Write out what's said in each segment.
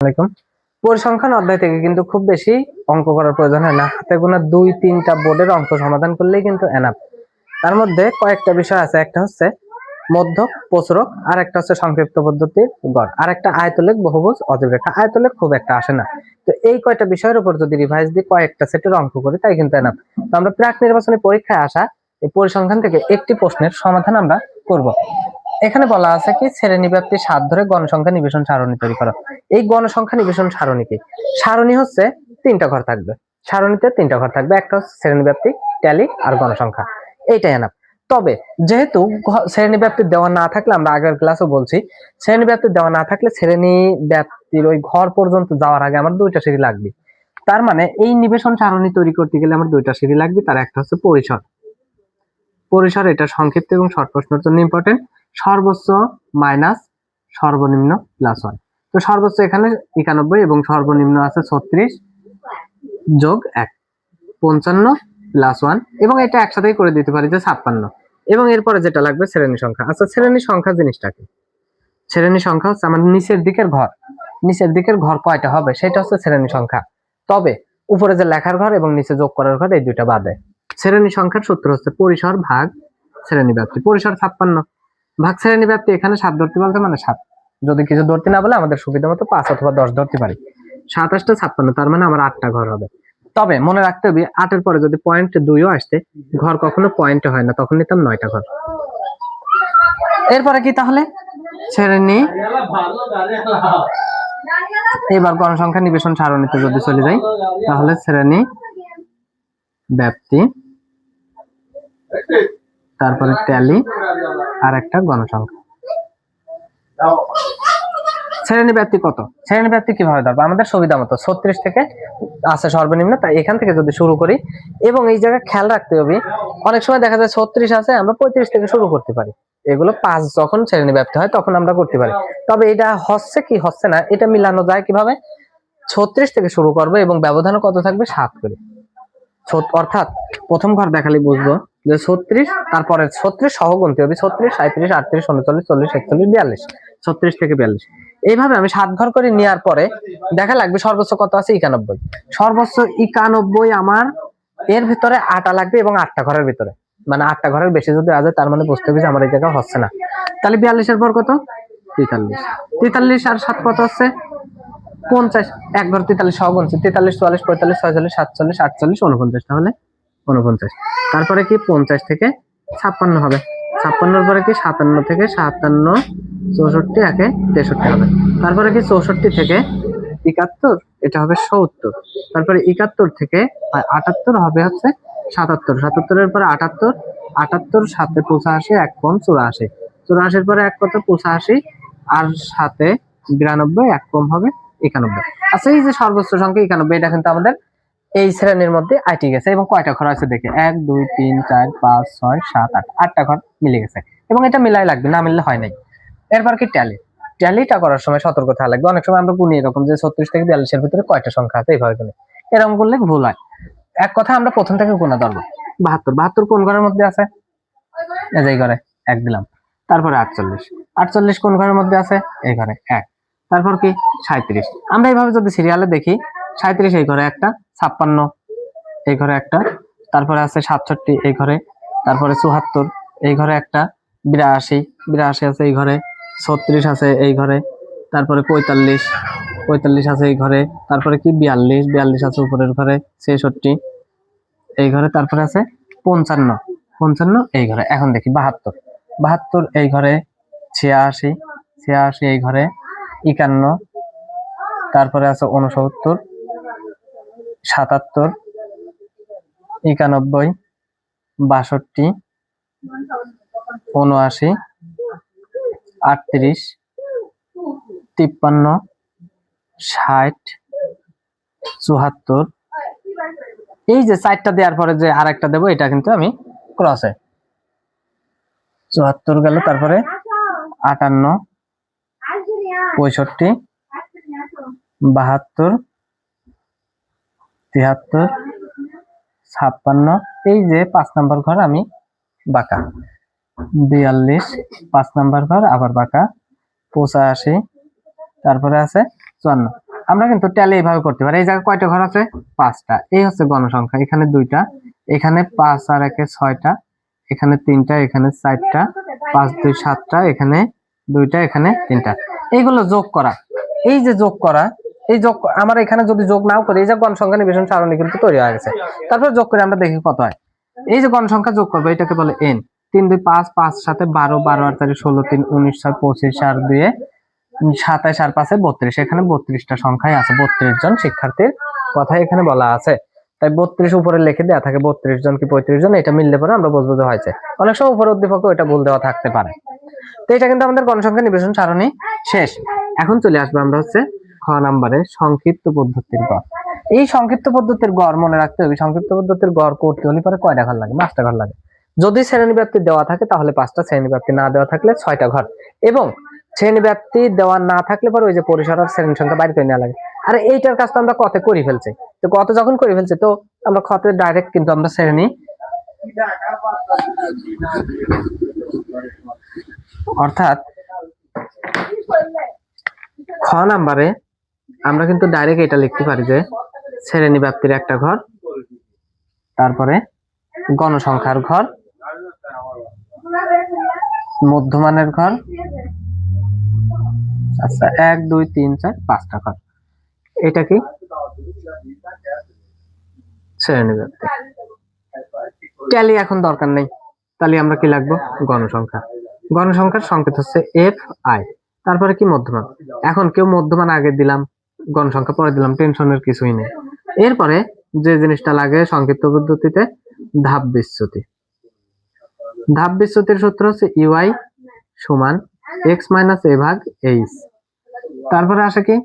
আলাইকুম। পরিসংখ্যান অধ্যায় থেকে কিন্তু খুব বেশি অঙ্ক করার প্রয়োজন হয় না। হাতে গোনা দুই, তিনটা বোর্ডের অঙ্ক সমাধান করলেই কিন্তু এনাফ তার মধ্যে কয়েকটা বিষয় আছে। একটা হচ্ছে মধ্যক, প্রচুরক, আর একটা হচ্ছে সংক্ষিপ্ত পদ্ধতির গড়। আর একটা আয়তলেখ, বহুভুজ অজীব রেখা আয়তলেখ খুব একটা আসে না। তো এই কয়টা বিষয়ের উপর যদি রিভাইজ দিই, কয়েকটা সেটের অঙ্ক করি, তাই কিন্তু এনাফ তো আমরা প্রাক নির্বাচনী পরীক্ষায় আসা এই পরিসংখ্যান থেকে একটি প্রশ্নের সমাধান আমরা করব। এখানে বলা আছে কি শ্রেণীব্যাপ্তির সাত ধরে গণসংখ্যা নিবেশন সারণী তৈরি করো। এই গণসংখ্যা নিবেশন সারণী কি সারণী হচ্ছে তিনটা ঘর থাকবে। সারণীতে তিনটা ঘর থাকবে, একটা হচ্ছে শ্রেণীব্যাপ্তি ট্যালি আর গণসংখ্যা। এইটাই এনাফ। তবে যেহেতু শ্রেণি ব্যাপ্তির দেওয়া না থাকলে, আমরা আগের ক্লাসও বলছি শ্রেণি ব্যাপ্তির দেওয়া না থাকলে শ্রেণি ব্যাপ্তির ওই ঘর পর্যন্ত যাওয়ার আগে আমার দুইটা সিঁড়ি লাগবে। তার মানে এই নিবেশন সারণী তৈরি করতে গেলে আমার দুইটা সিঁড়ি লাগবে, তার একটা হচ্ছে পরিসর। পরিসর এটা সংক্ষিপ্ত এবং শর্ট প্রশ্নের জন্য ইম্পর্টেন্ট সর্বোচ্চ মাইনাস সর্বনিম্ন প্লাস ওয়ান তো সর্বোচ্চ এখানে একানব্বই এবং সর্বনিম্ন আছে ছত্রিশ যোগ এক, পঞ্চান্ন প্লাস ওয়ান এবং এটা একসাথেই করে দিতে পারি যে ছাপ্পান্ন। এবং এরপরে যেটা লাগবে শ্রেণি সংখ্যা। আচ্ছা শ্রেণি সংখ্যা জিনিসটা কি? শ্রেণি সংখ্যা হচ্ছে আমার নিচের দিকের ঘর। নিচের দিকের ঘর কয়টা হবে? সেটা হচ্ছে শ্রেণি সংখ্যা। তবে উপরে যে লেখার ঘর এবং নিচে যোগ করার ঘর, এই দুইটা বাদে। শ্রেণি সংখ্যার সূত্র হচ্ছে পরিসর ভাগ শ্রেণি ব্যাপ্তি পরিসর ছাপ্পান্ন। ভাগ শ্রেণি ব্যাপ্তি এখানে সাত ধরতে বলতে মানে সাত। যদি কিছু ধরতে না বলে আমাদের সুবিধা মতো পাঁচ অথবা দশ ধরতে পারি। সাতাশটা ছাপ্পান্ন, তার মানে আমার আটটা ঘর হবে। তবে মনে রাখতে হবে, আটের পরে যদি পয়েন্ট দুইও আসতে, ঘর কখনো পয়েন্ট হয় না, তখন নিতাম নয়টা ঘর। এরপরে কি তাহলে? শ্রেণি এবার গণসংখ্যা নিবেশন সারণীতে যদি চলে যাই, তাহলে শ্রেণি ব্যাপ্তি তারপরে ট্যালি আর একটা গণসংখ্যা। শ্রেণি ব্যাপ্তি কত? শ্রেণি ব্যাপ্তি কীভাবে ধরবো? আমাদের সুবিধা মতো, ছত্রিশ থেকে আছে সর্বনিম্ন, তাই এখান থেকে যদি শুরু করি, এবং এই জায়গায় খেয়াল রাখতে হবে, অনেক সময় দেখা যায় ছত্রিশ আছে, আমরা পঁয়ত্রিশ থেকে শুরু করতে পারি। এগুলো পাঁচ যখন শ্রেণি ব্যাপ্তি হয়, তখন আমরা করতে পারি। তবে এটা হচ্ছে কি, হচ্ছে না, এটা মিলানো যায় কীভাবে? ছত্রিশ থেকে শুরু করব, এবং ব্যবধান কত থাকবে? সাত করে। অর্থাৎ প্রথম ঘর দেখালে বুঝব যে ছত্রিশ, তারপরে ছত্রিশ সহ হবে, ছত্রিশ সাঁত্রিশ আটত্রিশ, উনচল্লিশ, চল্লিশ, একচল্লিশ, বিয়াল্লিশ, ছত্রিশ থেকে বিয়াল্লিশ। এইভাবে আমি সাত ঘর করে নেওয়ার পরে দেখা লাগবে সর্বোচ্চ কত আছে? একানব্বই। সর্বোচ্চ একানব্বই আমার এর ভিতরে আটা লাগবে এবং আটটা ঘরের ভিতরে। মানে আটটা ঘরের বেশি যদি আছে তার মানে বুঝতে হবে আমার এই জায়গা হচ্ছে না। তাহলে বিয়াল্লিশের পর কত? তেতাল্লিশ। তেতাল্লিশ আর সাত কত হচ্ছে পঞ্চাশ এক ঘর তেতাল্লিশ সহ গুনছি তেতাল্লিশ, চুয়াল্লিশ, পঁয়তাল্লিশ, ছয়চল্লিশ, সাতচল্লিশ, আটচল্লিশ উনপঞ্চাশ তাহলে উনপঞ্চাশ তারপরে কি পঞ্চাশ থেকে ছাপ্পান্ন হবে। ছাপ্পান্নর পরে কি সাতান্ন থেকে সাতান্ন, চৌষট্টি একে তেষট্টি হবে। তারপরে কি চৌষট্টি থেকে একাত্তর, এটা হবে সত্তর। তারপরে একাত্তর থেকে আটাত্তর, হবে হচ্ছে সাতাত্তর। সাতাত্তরের পরে আটাত্তর আটাত্তর সাথে পঁচাশি, এক কম চুরাশি। চুরাশির পরে এক কত? পঁচাশি। আর সাথে বিরানব্বই, এক কম হবে একানব্বই। আচ্ছা এই যে সর্বোচ্চ সংখ্যা একানব্বই, এটা কিন্তু আমাদের এই শ্রেণির মধ্যে আইটি গেছে এবং কয়টা ঘর আছে দেখে? এক, দুই, তিন, চার, পাঁচ, ছয়, সাত, আট, আটটা ঘর মিলে গেছে। এবং এটা মিলাই লাগবে, না মিললে হয় নাই। এরপর কি ট্যালি? ট্যালিটা করার সময় সতর্ক থাকা লাগবে। অনেক সময় আমরা গুনি এরকম যে ছত্রিশ থেকে বিয়াল্লিশের ভিতরে কয়টা সংখ্যা আছে এইভাবে গুনি। এরকম করলে ভুল হয়। এক কথা, আমরা প্রথম থেকে গুণা ধরবো। বাহাত্তর। বাহাত্তর কোন ঘরের মধ্যে আছে? এই ঘরে, এক দিলাম। তারপরে আটচল্লিশ। আটচল্লিশ কোন ঘরের মধ্যে আছে? এই ঘরে, এক। তারপর কি? সাঁত্রিশ আমরা এইভাবে যদি সিরিয়ালে দেখি সাঁত্রিশ এই ঘরে একটা, ছাপ্পান্ন এই ঘরে একটা, তারপরে আছে সাতষট্টি এই ঘরে, তারপরে চুহাত্তর এই ঘরে একটা, বিরাশি বিরাশি আছে এই ঘরে, ছত্রিশ আছে এই ঘরে, তারপরে পঁয়তাল্লিশ পঁয়তাল্লিশ আছে এই ঘরে, তারপরে কি? বিয়াল্লিশ বিয়াল্লিশ আছে উপরের ঘরে, ছেষট্টি এই ঘরে, তারপরে আছে পঞ্চান্ন পঞ্চান্ন এই ঘরে। এখন দেখি বাহাত্তর বাহাত্তর এই ঘরে, ছিয়াশি ছিয়াশি এই ঘরে একান্ন। তারপরে আছে উনসত্তর সাতাত্তর, একানব্বই, বাষট্টি উনআশি আটত্রিশ, তিপ্পান্ন, ষাট চুহাত্তর এই যে চারটা দেওয়ার পরে যে আর একটা দেবো, এটা কিন্তু আমি ক্রসে চুয়াত্তর গেল, তারপরে আটান্ন পঁয়ষট্টি, বাহাত্তর তিয়াত্তর ছাপ্পান্ন। এই যে পাঁচ নাম্বার ঘর আমি বাঁকা। বিয়াল্লিশ, পাঁচ নাম্বার ঘর আবার বাঁকা। পঁচাশি, তারপরে আছে চুয়ান্ন। আমরা কিন্তু ট্যালি এইভাবে করতে পারি। এই জায়গায় কয়টা ঘর আছে? পাঁচটা। এই হচ্ছে গণসংখ্যা। এখানে দুইটা, এখানে পাঁচ আর একে ছয়টা, এখানে তিনটা, এখানে চারটা, পাঁচ, দুই, সাতটা, এখানে দুইটা, এখানে তিনটা। এইগুলো যোগ করা। এই যে যোগ করা, এই যোগ, আমার এখানে যদি যোগ নাও করি, এই যে গণসংখ্যা নিবেশন সারণী কিন্তু তৈরি হয়ে গেছে। তারপর যোগ করে আমরা দেখি কত হয়। এই যে গণসংখ্যা যোগ করব, এটাকে বলে এন তিন দুই পাঁচ পাঁচ সাথে বারো বারো আর চারি ষোলো, তিন উনিশ, ছয়, পঁচিশ আর দুয়ে সাতাইশ আর পাঁচে বত্রিশ। এখানে বত্রিশটা সংখ্যায় আছে, বত্রিশ জন শিক্ষার্থীর কথা এখানে বলা আছে। তাই বত্রিশ উপরে লিখে দেওয়া থাকে, বত্রিশ জন কি পঁয়ত্রিশ জন, এটা মিললে পরে আমরা বুঝব যে হয়েছে। অনেক সময় উপরে উদ্দীপক এটা ভুল দেওয়া থাকতে পারে। তো এটা কিন্তু আমাদের গণসংখ্যা নিবেশন সারণী। শেষ। এখন চলে আসবে আমরা হচ্ছে খ নাম্বারে, সংক্ষিপ্ত পদ্ধতির গড়। এই সংক্ষিপ্ত পদ্ধতির গড় মনে রাখতে হবে। সংক্ষিপ্ত পদ্ধতির গড় করতে হলে পরে কয়টা ঘর লাগে? পাঁচটা ঘর লাগে। যদি শ্রেণি ব্যাপ্তি দেওয়া থাকে তাহলে পাঁচটা শ্রেণি ব্যাপ্তি না দেওয়া থাকলে ছয়টা ঘর। এবং শ্রেণি ব্যাপ্তি দেওয়া না থাকলে পরে ওই যে পরিসর আর শ্রেণি সংখ্যা করে নেওয়া লাগে। আর এইটার কাজ তো আমরা কতে করে ফেলছি। তো কত যখন করে ফেলছি, তো আমরা খতে ডাইরেক্ট কিন্তু আমরা শ্রেণি অর্থাৎ খ নাম্বারে আমরা কিন্তু ডাইরেক্ট এটা লিখতে পারি যে শ্রেণি ব্যাপ্তির একটা ঘর, তারপরে গণসংখ্যার ঘর, মধ্যমানের ঘর আচ্ছা এক, দুই, তিন, চার, পাঁচটা ঘর। এটা কি? শ্রেণি ব্যাপ্তি ট্যালি এখন দরকার নেই। তাহলে আমরা কি লাগবো? গণসংখ্যা। গণসংখ্যার সংকেত হচ্ছে এফ আই তারপরে কি মধ্যমান? এখন কেউ মধ্যমান আগে দিলাম, গণসংখ্যা পরে দিলাম, টেনশনের কিছুই নেই। এরপরে যে জিনিসটা লাগে সংক্ষিপ্ত পদ্ধতিতে, ধাপ বিচ্যুতি। ধাপ বিচ্যুতির সূত্র হচ্ছে ইউআই সমান এক্স মাইনাস এ ভাগ এইচ তারপরে আসে কি?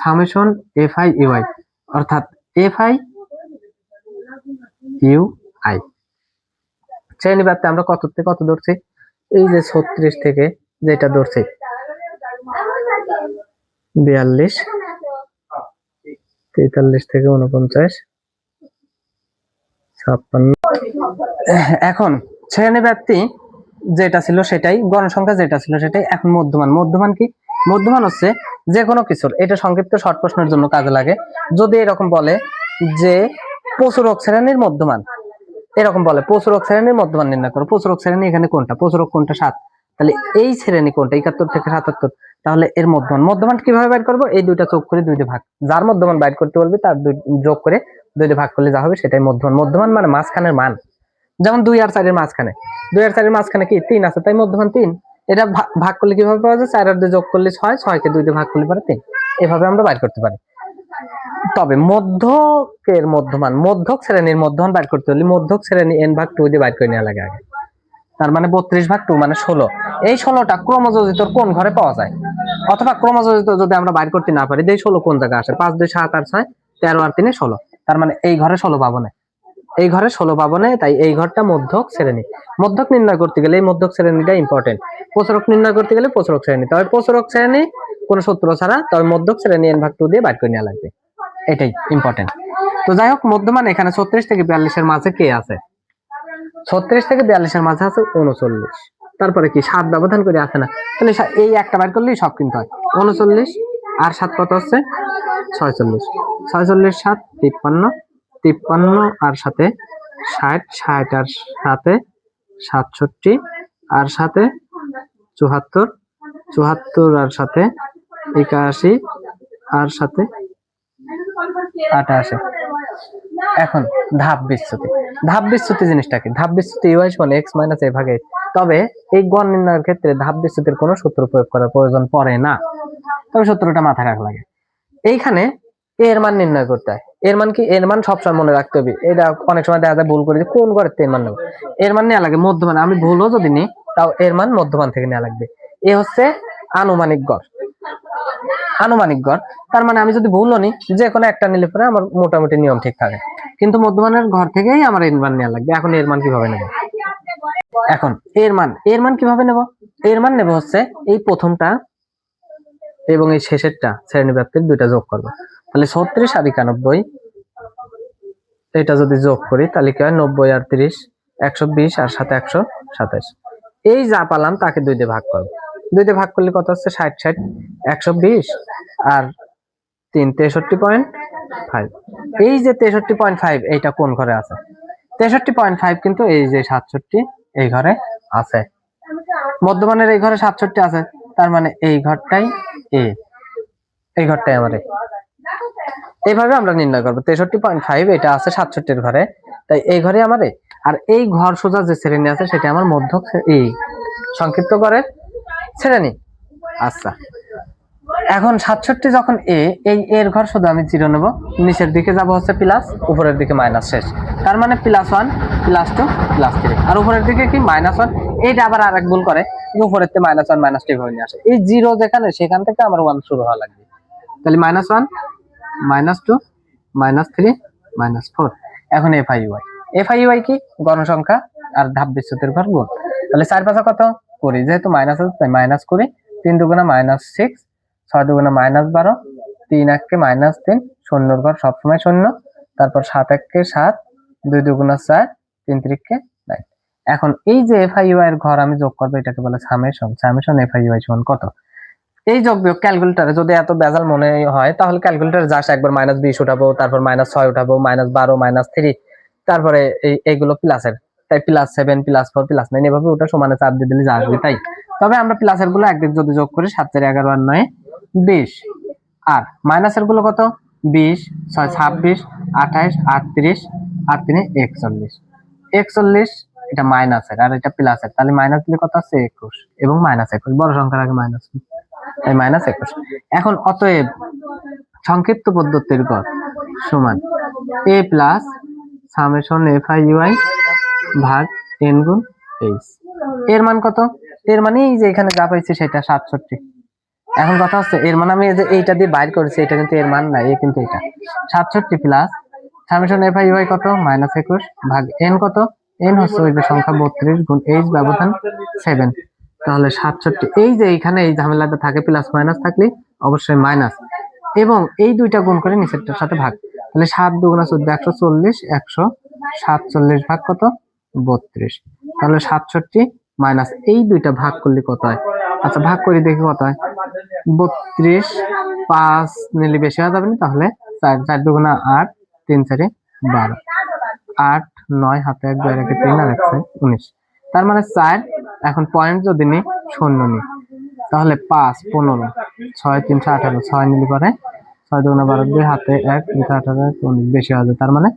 Summation F I U I অর্থাৎ এফ আই ইউ আই শ্রেণি আমরা কত থেকে কত ধরছি? এই যে ছত্রিশ থেকে যেটা ধরছি, বিয়াল্লিশ, তেতাল্লিশ থেকে উনপঞ্চাশ ছাপ্পান্ন। এখন শ্রেণি ব্যাপ্তি যেটা ছিল সেটাই, গণসংখ্যা যেটা ছিল সেটাই, এখন মধ্যমান। মধ্যমান কি? মধ্যমান হচ্ছে যে কোনো কিছুর। এটা সংক্ষিপ্ত শর্ট প্রশ্নের জন্য কাজে লাগে। যদি এরকম বলে যে প্রচুরক শ্রেণির মধ্যমান এরকম বলে, প্রচুরক শ্রেণির মধ্যমান নির্ণয় করো। প্রচুরক শ্রেণি এখানে কোনটা? প্রচুরক কোনটা? সাত। তাহলে এই শ্রেণি কোনটা? একাত্তর থেকে সাতাত্তর। তাহলে এর মধ্যমান। মধ্যমান কীভাবে বাইর করব? এই দুইটা যোগ করে দুইটা ভাগ। যার মধ্যমান বাইর করতে বলবে, তার দুই যোগ করে দুইটা ভাগ করলে যা হবে সেটাই মধ্যমান। মধ্যমান মানে মাঝখানের মান। যেমন দুই আর চারের মাঝখানে। দুই আর চারের মাঝখানে কি? তিন আছে, তাই মধ্যমান তিন। এটা ভাগ করলে কীভাবে পাওয়া যায়? চার আর দুই যোগ করলে ছয়। ছয়কে দুই দিয়ে ভাগ করলে পারে তিন। এভাবে আমরা বাইর করতে পারি। তবে মধ্যকের মধ্যমান, মধ্যক শ্রেণির মধ্যমান বাইর করতে হলে মধ্যক শ্রেণি এন ভাগ টু দিয়ে বাইর করে নেওয়া লাগে আগে। তার মানে বত্রিশ ভাগ টু মানে ষোলো। এই ষোলোটা ক্রমযোজিতর কোন ঘরে পাওয়া যায়? অথবা ক্রমযোজিত যদি আমরা বাইর করতে না পারি এই ষোলো কোন জায়গায় আসে? পাঁচ, দুই, সাত আর ছয়, তেরো আর তিনে ষোলো। তার মানে এই ঘরে ষোলো পাবো না। এই ঘরে ষোলো পাবো না, তাই এই ঘরটা মধ্যক শ্রেণি। মধ্যক নির্ণয় করতে গেলে এই মধ্যক শ্রেণীটা ইম্পর্টেন্ট প্রচুরক নির্ণয় করতে গেলে প্রচুরক শ্রেণি। তবে প্রচুরক শ্রেণি কোনো সূত্র ছাড়া তবে মধ্যক শ্রেণি এন ভাগ টু দিয়ে বাইর করে নেওয়া লাগবে। এটাই ইম্পর্টেন্ট তো যাই হোক, মধ্যমান এখানে ছত্রিশ থেকে বিয়াল্লিশের মাঝে কে আছে? ছত্রিশ থেকে বিয়াল্লিশের মাঝে আছে উনচল্লিশ তারপরে কি সাত ব্যবধান করে আছে না? তাহলে এই একটা বার করলেই সব কিন্তু হয়। উনচল্লিশ আর সাত কত হচ্ছে? ছয়চল্লিশ। ছয়চল্লিশ, সাত, তিপ্পান্ন তিপ্পান্ন, আর সাথে ষাট ষাট, আর সাথে সাতষট্টি, আর সাথে চুহাত্তর চুহাত্তর আর সাথে একাশি আর সাথে আটাশি এখন ধাপ বিচ্যুতি। ধাপ বিচ্যুতি জিনিসটা কি? ধাপ বিচ্যুতি ইউআই সমান এক্স মাইনাস এ ভাগে তবে এই গণ নির্ণয়ের ক্ষেত্রে ধাপ বিচ্যুতির কোনো সূত্র প্রয়োগ করার প্রয়োজন পড়ে না। তবে সূত্রটা মাথায় রাখা লাগে। এইখানে এর মান নির্ণয় করতে হয়। এর মান কি? এর মান সবসময় মনে রাখতে হবে। এটা অনেক সময় দেখা যায় ভুল করে কোন ঘরের এর মান নেব। এর মান নেওয়া লাগে মধ্যমান। আমি ভুলও যদি নিই, তাও এর মান মধ্যমান থেকে নেওয়া লাগবে। এ হচ্ছে আনুমানিক গড়। আনুমানিক গড় তার মানে আমি যদি ভুলও নিই যে কোনো একটা নিলে পরে আমার মোটামুটি নিয়ম ঠিক থাকে। কিন্তু মধ্যমানের ঘর থেকেই আমার এর মান নেওয়া লাগবে। এখন এর মান কীভাবে নেব? এখন, এর মান এর মান কীভাবে নেব? এর মান নেব হচ্ছে এই প্রথমটা এবং এই শেষেরটা শ্রেণি ব্যাপ্তির দুইটা যোগ করব। তাহলে ছত্রিশ আর একানব্বই, এটা যদি যোগ করি, তাহলে কি হয়? নব্বই আর তিরিশ, একশো বিশ আর সাথে একশো সাতাশ। এই যা পালাম, তাকে দুই দিয়ে ভাগ করব। দুই দিয়ে ভাগ করলে কত হচ্ছে? ষাট ষাট, একশো বিশ আর তিন, তেষট্টি পয়েন্ট ফাইভ এই যে তেষট্টি পয়েন্ট ফাইভ এইটা কোন ঘরে আছে? তেষট্টি পয়েন্ট ফাইভ কিন্তু এই যে সাতষট্টি, এই ঘরে আছে। মধ্যমানের এই ঘরে সাতষট্টি আছে, তার মানে এই ঘরটাই এ। এই ঘরটাই আমার এইভাবে আমরা নির্ণয় করব। তেষট্টি পয়েন্ট ফাইভ এটা আছে সাতষট্টির ঘরে, তাই এই ঘরে আমার। আর এই ঘর সোজা যে শ্রেণি আছে, সেটা আমার মধ্য এই সংক্ষিপ্ত ঘরের শ্রেণি আচ্ছা। এখন সাতষট্টি যখন এ এই এর ঘর শুধু আমি জিরো নেব। নিচের দিকে যাব হচ্ছে প্লাস উপরের দিকে মাইনাস শেষ। তার মানে plus one plus two plus three আর উপরের দিকে কি? মাইনাস ওয়ান এইটা আবার আরেক ভুল করে। উপরের থেকে মাইনাস ওয়ান মাইনাস টু নিয়ে আসে। এই জিরো যেখানে, সেখান থেকে আমার ওয়ান শুরু হওয়া লাগবে। তাহলে minus one minus two minus three minus four এখন F I Y F I Y কি? গণসংখ্যা আর ধাপ বিচ্যুতির ঘর গুণ। তাহলে চার পাঁচা কত? করি, যেহেতু মাইনাস আছে, তাই মাইনাস করি। তিন দুগুণা মাইনাস সিক্স ছয় দুগুণা মাইনাস বারো, তিন এককে মাইনাস তিন, শূন্যর ঘর সবসময় শূন্য। তারপর সাত এককে সাত, দুই দুগুণা চার, তিন তিরিককে নাইন এখন এই যে এফ আই এর ঘর আমি যোগ করব, এটাকে বলে সামেশন সামেশন এফ আই সমান কত? এই যোগ বিয়োগ ক্যালকুলেটারে যদি এত বেজাল মনে হয়, তাহলে ক্যালকুলেটারে যাস একবার মাইনাস বিশ উঠাবো, তারপর মাইনাস ছয় উঠাবো মাইনাস বারো মাইনাস থ্রি তারপরে এই এইগুলো প্লাসের তাই plus seven plus four plus nine এভাবে ওটা সমানে চাপ দিয়ে দিলে যা তাই। তবে আমরা প্লাসেরগুলো একদিক যদি যোগ করি, সাত চার এগারো আর নয়, বিশ। আর মাইনাসেরগুলো কত? বিশ, ছয়, ছাব্বিশ আঠাইশ আটত্রিশ আর তিনে একচল্লিশ। একচল্লিশ, এটা মাইনাসের আর এটা প্লাসের তাহলে মাইনাস দিলে কত আছে? একুশ। এবং মাইনাস একুশ। বড় সংখ্যার আগে মাইনাস তাই মাইনাস একুশ। এখন অতএব সংক্ষিপ্ত পদ্ধতির গড় সমান A plus summation F I U I ভাগ টেন গুণ এইচ এর মান কত? এর মানে এই যে এখানে যা পাইছি সেটা সাতষট্টি। এখন কথা হচ্ছে, এর মানে আমি যে এইটা দিয়ে বাইর করেছি, এটা কিন্তু এর মান না এ কিন্তু এটা। সাতষট্টি প্লাস সামেশন এফ আই কত? মাইনাস একুশ ভাগ এন কত? এন হচ্ছে ওই যে সংখ্যা বত্রিশ গুণ এইচ ব্যবধান সেভেন তাহলে সাতষট্টি, এই যে এইখানে এই ঝামেলাটা থাকে প্লাস মাইনাস থাকলে অবশ্যই মাইনাস এবং এই দুইটা গুণ করে নিচেরটার সাথে ভাগ। তাহলে সাত দুগুণা চোদ্দ, একশো চল্লিশ, একশো সাতচল্লিশ ভাগ কত? বত্রিশ। তাহলে সাতষট্টি মাইনাস এই দুইটা ভাগ করলে কত হয়? আচ্ছা ভাগ করে দেখি কত হয়? বত্রিশ পাঁচ নিলে বেশি হয়ে যাবে না? তাহলে চার চার দুগুণা আট, তিন চারে বারো। আট, নয়, হাতে এক, দুই রেখে তিন, আর এক ছয় উনিশ। তার মানে চার, এখন পয়েন্ট যদি নিই, শূন্য নিই। তাহলে পাঁচ, পনেরো, ছয় তিনশো আঠারো, ছয় নিলে পরে ছয় দুগুণা বারো, দুই, হাতে এক তিনশো আঠারো বেশি হবে তার মানে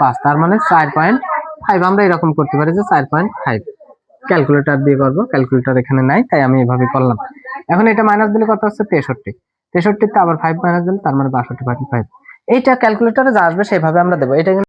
পাঁচ, তার মানে চার পয়েন্ট ফাইভ আমরা এরকম করতে পারি যে চার পয়েন্ট ফাইভ ক্যালকুলেটর দিয়ে করব ক্যালকুলেটর এখানে নাই, তাই আমি এভাবে করলাম। এখন এটা মাইনাস দিলে কত হচ্ছে? তেষট্টি। তেষট্টিতে আবার ফাইভ মাইনাস দিলে তার মানে বাষট্টি পয়েন্ট ফাইভ এইটা ক্যালকুলেটরে যা আসবে সেভাবে আমরা দেবো। এটা